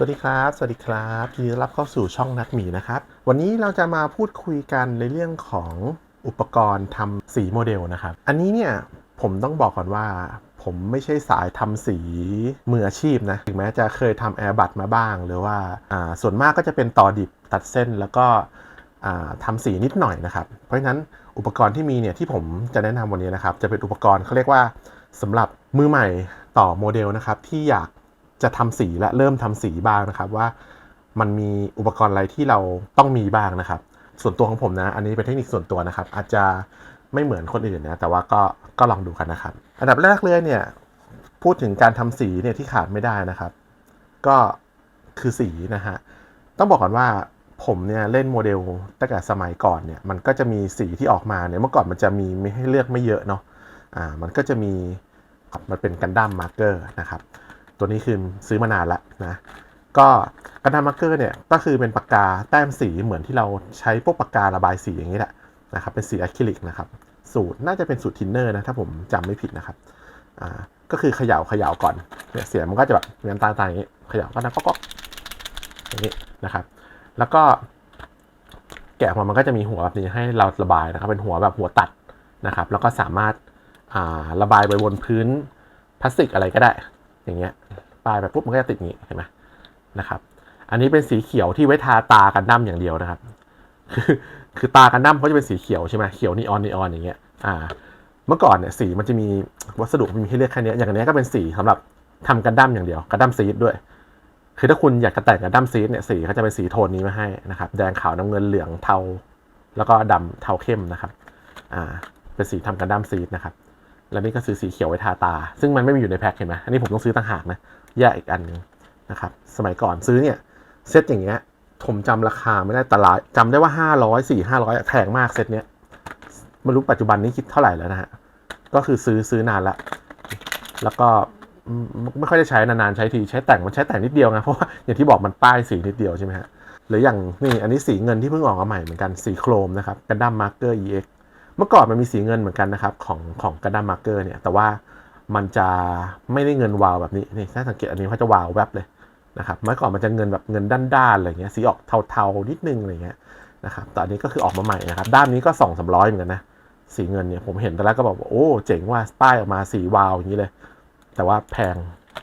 สวัสดีครับ สวัสดีครับยินดีรับเข้าสู่ช่องนัดหมีนะครับ วันนี้เราจะมาพูดคุยกันในเรื่องของอุปกรณ์ทำสีโมเดลนะครับ อันนี้เนี่ยผมต้องบอกก่อนว่า ผมไม่ใช่สายทำสีมืออาชีพนะ ถึงแม้จะเคยทำแอร์บัตมาบ้าง หรือว่าส่วนมากก็จะเป็นต่อดิบตัดเส้นแล้วก็อ่าทำสีนิดหน่อยนะครับ เพราะฉะนั้นอุปกรณ์ที่มีเนี่ยที่ผมจะแนะนำวันนี้นะครับ จะเป็นอุปกรณ์เขาเรียกว่าสำหรับมือใหม่ต่อโมเดลนะครับที่อยาก จะทำสีและเริ่มทำสีบ้างนะครับ ว่ามันมีอุปกรณ์อะไรที่เราต้องมีบ้างนะครับ ส่วนตัวของผมนะ อันนี้เป็นเทคนิคส่วนตัวนะครับ อาจจะไม่เหมือนคนอื่นนะแต่ว่าก็ก็ลองดูกันนะครับ อันดับแรกเลยเนี่ยพูดถึงการทำสีเนี่ยที่ขาดไม่ได้นะครับ ก็คือสีนะฮะต้องบอกก่อนว่าผมเนี่ยเล่นโมเดลตั้งแต่สมัยก่อนเนี่ยมันก็จะมีสีที่ออกมาเนี่ยเมื่อก่อนมันจะมีไม่ให้เลือกไม่เยอะเนาะอ่ามันก็จะมีมันเป็นกันดั้มมาร์เกอร์นะครับ ตัวนี้คือซื้อมานานแล้วนะ ก็กระดาษมาร์กเกอร์เนี่ยก็คือเป็นปากกาแต้มสีเหมือนที่เราใช้พวกปากการะบายสีอย่างนี้แหละนะครับ เป็นสีอะคริลิกนะครับ สูตรน่าจะเป็นสูตรทินเนอร์นะถ้าผมจำไม่ผิดนะครับอ่าก็คือเขย่าเขย่าก่อนเนี่ยเสียงมันก็จะแบบเน้นตาตาอย่างนี้เขย่าก็ดังก๊อกๆอย่างนี้นะครับ แล้วก็แกะออกมามันก็จะมีหัวแบบนี้ให้เราระบายนะครับ เป็นหัวแบบหัวตัดนะครับ แล้วก็สามารถาระบายไปบนพื้นพลาสติกอะไรก็ได้ อย่างเงี้ยปลายไปปุ๊บมันก็จะติดอย่างงี้เห็นไหมนะครับอันนี้เป็นสีเขียวที่ไว้ทาตากันดั้มอย่างเดียวนะครับคือตากันดั้มเขาจะเป็นสีเขียวใช่ไหมเขียวนีออนนีออนอย่างเงี้ยอ่าเมื่อก่อนเนี่ยสีมันจะมีวัสดุมันมีให้เลือกแค่นี้อย่างนเนี้ยก็เป็นสีสำหรับทำกันดั้มอย่างเดียวกันดั้มซีดด้วย คือถ้าคุณอยากจะแต่งกันดั้มซีดเนี่ยสีเขาจะเป็นสีโทนนี้มาให้นะครับแดงขาวน้ำเงินเหลืองเทา แล้วก็ดำเทาเข้มนะครับอ่าเป็นสีทำกันดั้มซีดนะครับ แล้วนี่ก็ซื้อสีเขียวไว้ทาตา ซึ่งมันไม่มีอยู่ในแพ็คเห็นไหมอันนี้ผมต้องซื้อต่างหากนะแยกอีกอันหนึ่งนะครับ สมัยก่อนซื้อเนี่ยเซตอย่างเงี้ยผมจำราคาไม่ได้แตลาดจำได้ว่า 500 4 500แพงมากเซตเนี้ยไม่รู้ปัจจุบันนี้คิดเท่าไหร่แล้วนะฮะ ก็คือซื้อซื้อนานละ แล้วก็ไม่ค่อยได้ใช้นานๆใช้ทีใช้แต่งมันใช้แต่งนิดเดียวไงเพราะว่าอย่างที่บอกมันป้ายสีนิดเดียวใช่ไหมฮะหรืออย่างนี่อันนี้สีเงินที่เพิ่งออกมาใหม่เหมือนกันสีโครมนะครับกันดั้มมาร์เกอร์ EX เมื่อก่อนมันมีสีเงินเหมือนกันนะครับของของกันดั้มมาร์เกอร์เนี่ย แต่ว่ามันจะไม่ได้เงินวาวแบบนี้นี่ถ้าสังเกตอันนี้เขาจะวาวแวบเลยนะครับเมื่อก่อนมันจะเงินแบบเงินด้านๆอะไรเงี้ยสีออกเทาๆนิดนึงอะไรเงี้ยนะครับตอนนี้ก็คือออกมาใหม่นะครับ ด้านนี้ก็สองสามร้อยเหมือนกันนะสีเงินเนี่ยผมเห็นแตอนแรกก็บอกว่าโอ้เจ๋งว่าป้ายออกมาสีวาวอย่างนี้เลย แต่ว่าแพง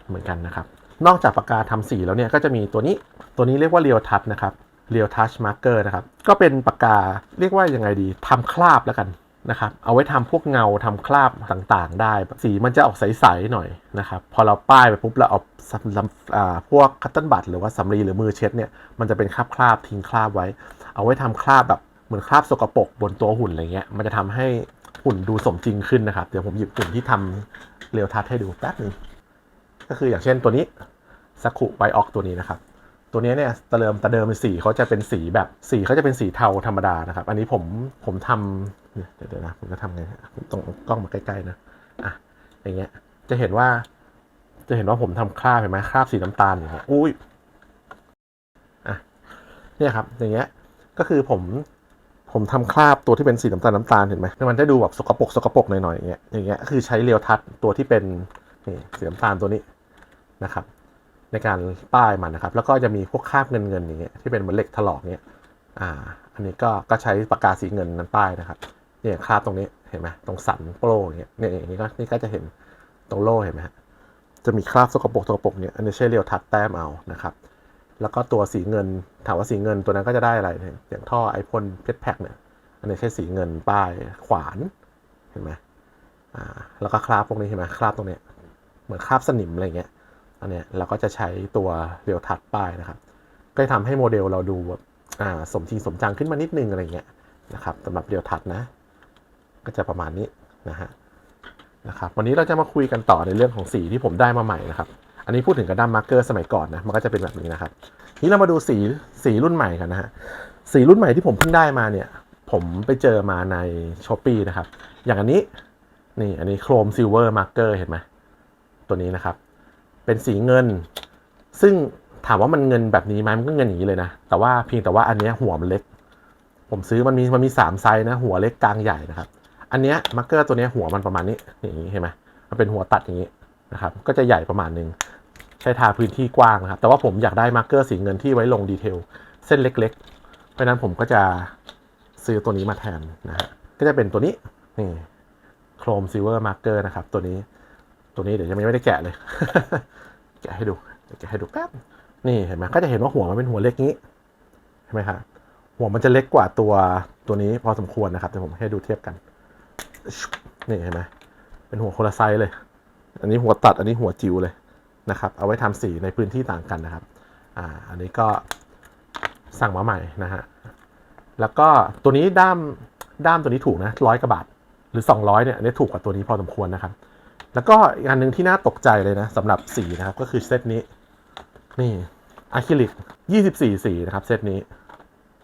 เหมือนกันนะครับ นอกจากปากกาทำสีแล้วเนี่ยก็จะมีตัวนี้ตัวนี้เรียกว่าเรียวทัชนะครับเรียวทัชมาร์เกอร์นะครับก็เป็นปากกาเรียกว่ายังไงดีทำคราบแล้วกัน นะครับเอาไว้ทำพวกเงาทำคราบต่างๆ ได้ สีมันจะออกใสๆหน่อยนะครับพอเราป้ายไปปุ๊บเราเอาสำพวกคัตเติลบัตหรือว่าสำลีหรือมือเช็ดเนี่ยมันจะเป็นคราบคราบทิ้งคราบไว้ เอาไว้ทำคราบแบบเหมือนคราบสกปรกบนตัวหุ่นอะไรเงี้ยมันจะทำให้หุ่นดูสมจริงขึ้นนะครับเดี๋ยวผมหยิบหุ่นที่ทำเรียวทัชให้ดูแป๊บหนึงก็คืออย่างเช่นตัวนี้สักขุไบออกตัวนี้นะครับ ตัวนี้เนี่ยตะเดิมตะเดิมเป็นสีเขาจะเป็นสีแบบสีเขาจะเป็นสีเทาธรรมดานะครับ อันนี้ผมผมทำเดี๋ยวนะผมจะทำไงต้องกล้องมาใกล้ๆนะอะอย่างเงี้ยจะเห็นว่า จะเห็นว่าผมทำคราบเห็นไหมคราบสีน้ำตาลอย่างเงี้ยอุ้ยอะเนี่ยครับ อย่างเงี้ยก็คือผมผมทำคราบตัวที่เป็นสีน้ำตาลน้ำตาลเห็นไหมมันจะดูแบบสกปรกสกปรกหน่อยๆอย่างเงี้ยอย่างเงี้ยคือใช้เรียวทัชตัวที่เป็นนี่สีน้ำตาลตัวนี้นะครับ ในการป้ายมันนะครับ แล้วก็จะมีพวกคราบเงินเงินอย่างเงี้ยที่เป็นเหมือนเหล็กถลอกเนี้ยอ่า อันนี้ก็ก็ใช้ปากกาสีเงินนั้นป้ายนะครับเนี่ยคราบตรงนี้เห็นไหมตรงสันโปร่งเงี้ยเนี่ยอย่างนี้ก็นี่ก็จะเห็นตรงโล่เห็นไหมฮะจะมีคราบสกปรกสกปรกเนี่ยอันนี้ใช้เรียวทัดแต้มเอานะครับ แล้วก็ตัวสีเงินถามว่าสีเงินตัวนั้นก็จะได้อะไรเนี่ยอย่างท่อไอพ่นเพชรแพ็กเนี่ยอันนี้ใช้สีเงินป้ายขวานเห็นไหมอ่าแล้วก็คราบพวกนี้เห็นไหมคราบตรงเนี้ยเหมือนคราบสนิมอะไรเงี้ย อันเนี้ยเราก็จะใช้ตัวเรียวทัดป้ายนะครับ ก็จะทำให้โมเดลเราดูแบบอ่าสมจริงสมจังขึ้นมานิดนึงอะไรเงี้ยนะครับสำหรับเรียวทัดนะ ก็จะประมาณนี้นะฮะนะครับวันนี้เราจะมาคุยกันต่อในเรื่องของสีที่ผมได้มาใหม่นะครับ อันนี้พูดถึงกระดัมมาร์กเกอร์สมัยก่อนนะมันก็จะเป็นแบบนี้นะครับทีนี้เรามาดูสีสีรุ่นใหม่กันนะฮะสีรุ่นใหม่ที่ผมเพิ่งได้มาเนี่ย ผมไปเจอมาในช้อปปีนะครับ อย่างอันนี้นี่อันนี้โครมซิลเวอร์มาร์กเกอร์เห็นไหมตัวนี้นะครับ เป็นสีเงิน ซึ่งถามว่ามันเงินแบบนี้ไหมมันก็เงินอย่างนี้เลยนะ แต่ว่าเพียงแต่ว่าอันนี้หัวมันเล็ก ผมซื้อมันมีมันมีสามไซส์นะ หัวเล็กกลางใหญ่นะครับ อันนี้มาร์กเกอร์ตัวนี้หัวมันประมาณนี้อย่างนี้เห็นไหมมันเป็นหัวตัดอย่างนี้นะครับ ก็จะใหญ่ประมาณนึง ใช้ทาพื้นที่กว้างนะครับ แต่ว่าผมอยากได้มาร์กเกอร์สีเงินที่ไว้ลงดีเทลเส้นเล็ก ๆ เพราะฉะนั้นผมก็จะซื้อตัวนี้มาแทนนะฮะ ก็จะเป็นตัวนี้นี่โครมซิลเวอร์มาร์กเกอร์นะครับตัวนี้ ตัวนี้เดี๋ยวยังไม่ได้แกะเลย แกะให้ดูเดี๋ยวแกะให้ดูแป๊บนี่เห็นไหมก็จะเห็นว่าหัวมันเป็นหัวเล็กนี้เห็นไหมครับหัวมันจะเล็กกว่าตัวตัวนี้พอสมควรนะครับเดี๋ยวผมให้ดูเทียบกันนี่เห็นไหมเป็นหัวคนละไซส์เลย อันนี้หัวตัดอันนี้หัวจิ๋วเลยนะครับ เอาไว้ทำสีในพื้นที่ต่างกันนะครับ อ่า อันนี้ก็สั่งมาใหม่นะฮะ แล้วก็ตัวนี้ด้ามด้ามตัวนี้ถูกนะร้อยกว่าบาท หรือ 200เนี่ยอันนี้ถูกกว่าตัวนี้พอสมควรนะครับ แล้วก็อีกอันหนึ่งที่น่าตกใจเลยนะสำหรับสีนะครับ ก็คือเซตนี้ นี่อะคริลิก 24 สีนะครับ เซตนี้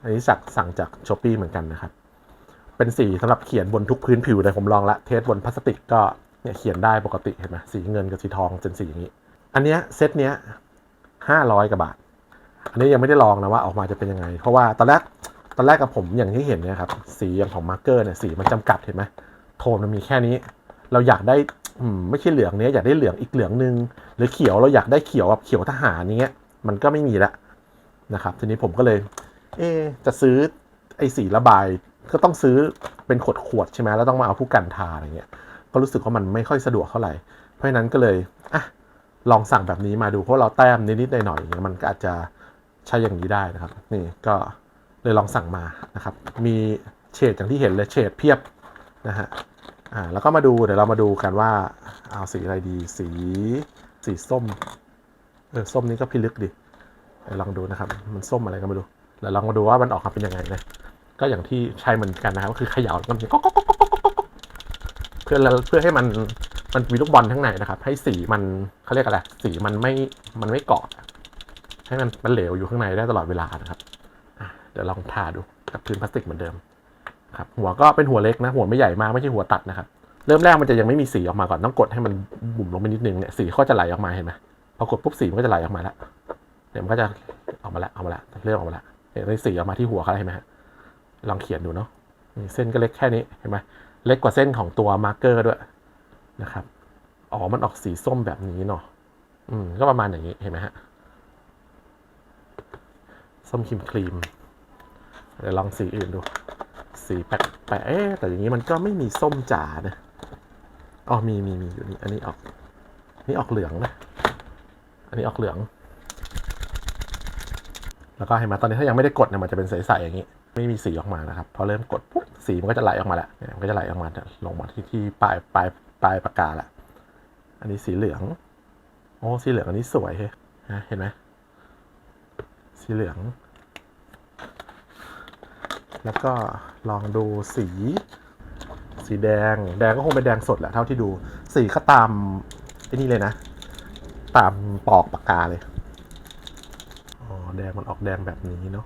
อันนี้สั่งสั่งจากช้อปปีเหมือนกันนะครับ เป็นสีสำหรับเขียนบนทุกพื้นผิวเลยผมลองละเทสบนพลาสติกก็เนี่ยเขียนได้ปกติเห็นไหมสีเงินกับสีทองเป็นสีอย่างนี้ อันเนี้ยเซตเนี้ยห้าร้อยกว่าบาท อันนี้ยังไม่ได้ลองนะว่าออกมาจะเป็นยังไง เพราะว่าตอนแรกตอนแรกกับผมอย่างที่เห็นเนี่ยครับสีอย่างของมาร์กเกอร์เนี่ยสีมันจำกัดเห็นไหมโทนมันมีแค่นี้ เราอยากได้ ไม่ใช่เหลืองเนี้ยอยากได้เหลืองอีกเหลืองนึง หรือเขียวเราอยากได้เขียวแบบเขียวทหารเนี้ยมันก็ไม่มีละนะครับ ทีนี้ผมก็เลย เอจะซื้อไอ้สีระบายก็ต้องซื้อเป็นขวดขวดๆใช่ไหมแล้วต้องมาเอาผู้กันทาอะไรเงี้ย ก็รู้สึกว่ามันไม่ค่อยสะดวกเท่าไหร่ เพราะฉะนั้นก็เลยอะลองสั่งแบบนี้มาดูเพราะเราแต้มนิดๆหน่อยๆอย่างเงี้ยมันก็อาจจะใช้อย่างนี้ได้นะครับ นี่ก็เลยลองสั่งมานะครับ มีเฉดอย่างที่เห็นเลยเฉดเพียบนะฮะ อ่าแล้วก็มาดูเดี๋ยวเรามาดูกันว่าเอาสีอะไรดีสีสีส้มเออส้มนี้ก็พิลึกดิเดี๋ยวลองดูนะครับ มันส้มอะไรก็ไม่รู้เดี๋ยวลองมาดูว่ามันออกมาเป็นยังไงนะก็อย่างที่ใช้เหมือนกันนะครับก็คือเขย่าแล้วมันก็ก็ก็ก็ก็ก็ก็เพื่อเพื่อให้มันมันมีลูกบอลข้างในนะครับ ให้สีมันเขาเรียกอะไรสีมันไม่มันไม่เกาะให้มันมันเหลวอยู่ข้างในได้ตลอดเวลานะครับเดี๋ยวลองทาดูกับพื้นพลาสติกเหมือนเดิม ครับหัวก็เป็นหัวเล็กนะหัวไม่ใหญ่มากไม่ใช่หัวตัดนะครับเริ่มแรกมันจะยังไม่มีสีออกมาก่อนต้องกดให้มันบุ่มลงไปนิดนึงเนี่ยสีก็จะไหลออกมาเห็นไหมพอกดปุ๊บสีมันก็จะไหลออกมาแล้วเดี๋ยวมันก็จะออกมาแล้วออกมาแล้วเริ่มออกมาแล้วเห็นไหมสีออกมาที่หัวเขาเห็นไหมฮะลองเขียนดูเนาะนี่เส้นก็เล็กแค่นี้เห็นไหมเล็กกว่าเส้นของตัวมาร์กเกอร์ด้วยนะครับอ๋อมันออกสีส้มแบบนี้เนาะอืมก็ประมาณอย่างนี้เห็นไหมฮะส้มครีมครีมเดี๋ยวลองสีอื่นดู สีแปลกแปลกเอ๊ะแต่อย่างนี้มันก็ไม่มีส้มจ๋านะอ๋อมีมีมีอยู่นี่อันนี้ออก นี่ออกเหลืองนะ อันนี้ออกเหลือง แล้วก็เห็นไหมตอนนี้ถ้ายังไม่ได้กดเนี่ยมันจะเป็นใสๆอย่างนี้ ไม่มีสีออกมานะครับพอเริ่มกดปุ๊บสีมันก็จะไหลออกมาแล้วเนี่ยมันก็จะไหลออกมาลงมาที่ที่ปลายปลายปลายปากกาละอันนี้สีเหลือง โอ้สีเหลืองอันนี้สวยเห็นไหมสีเหลือง แล้วก็ลองดูสี สีแดง แดงก็คงเป็นแดงสดแหละเท่าที่ดู สีก็ตามไอ้นี่เลยนะ ตามปอกปากกาเลย อ๋อ แดงมันออกแดงแบบนี้เนาะ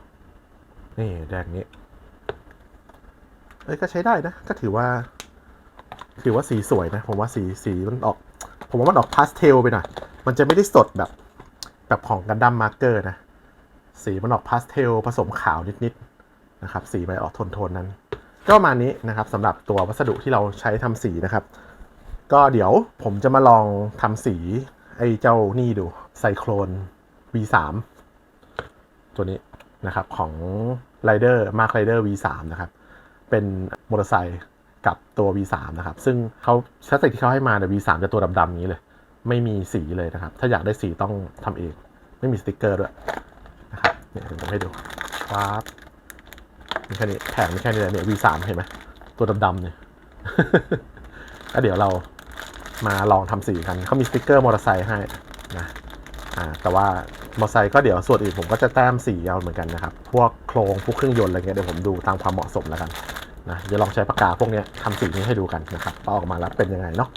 นี่แดงนี้ เอ้ยก็ใช้ได้นะ ก็ถือว่า ถือว่าสีสวยนะ ผมว่าสีสีมันออก ผมว่ามันออกพาสเทลไปหน่อย มันจะไม่ได้สดแบบ แบบของกันดั้มมาร์เกอร์นะ สีมันออกพาสเทลผสมขาวนิดๆ นะครับสีมันออกโทนๆนั้น ก็ประมาณนี้นะครับสำหรับตัววัสดุที่เราใช้ทำสีนะครับ ก็เดี๋ยวผมจะมาลองทำสีไอ้เจ้านี่ดูไซโครน V3 ตัวนี้นะครับของ Rider Mark Rider V3 นะครับ เป็นมอเตอร์ไซค์กับตัว V3 นะครับ ซึ่งเขาพลาสติกที่เขาให้มาเนี่ย V3 จะตัวดำๆนี้เลย ไม่มีสีเลยนะครับ ถ้าอยากได้สีต้องทำเอง ไม่มีสติกเกอร์ด้วยนะครับเนี่ยผมให้ดูปั๊บ มีแค่นี้แถมมีแค่นี้เลยเนี่ย V3 เห็นไหมตัวดำๆเนี่ยก็เดี๋ยวเรามาลองทำสีกันเขามีสติกเกอร์มอเตอร์ไซค์ให้นะอ่าแต่ว่ามอเตอร์ไซค์ก็เดี๋ยวส่วนอื่นผมก็จะแต้มสีเอาเหมือนกันนะครับ พวกโครงพวกเครื่องยนต์อะไรเงี้ยเดี๋ยวผมดูตามความเหมาะสมแล้วกันนะเดี๋ยวลองใช้ปากกาพวกนี้ทำสีนี้ให้ดูกันนะครับว่าออกมาแล้วเป็นยังไงเนาะ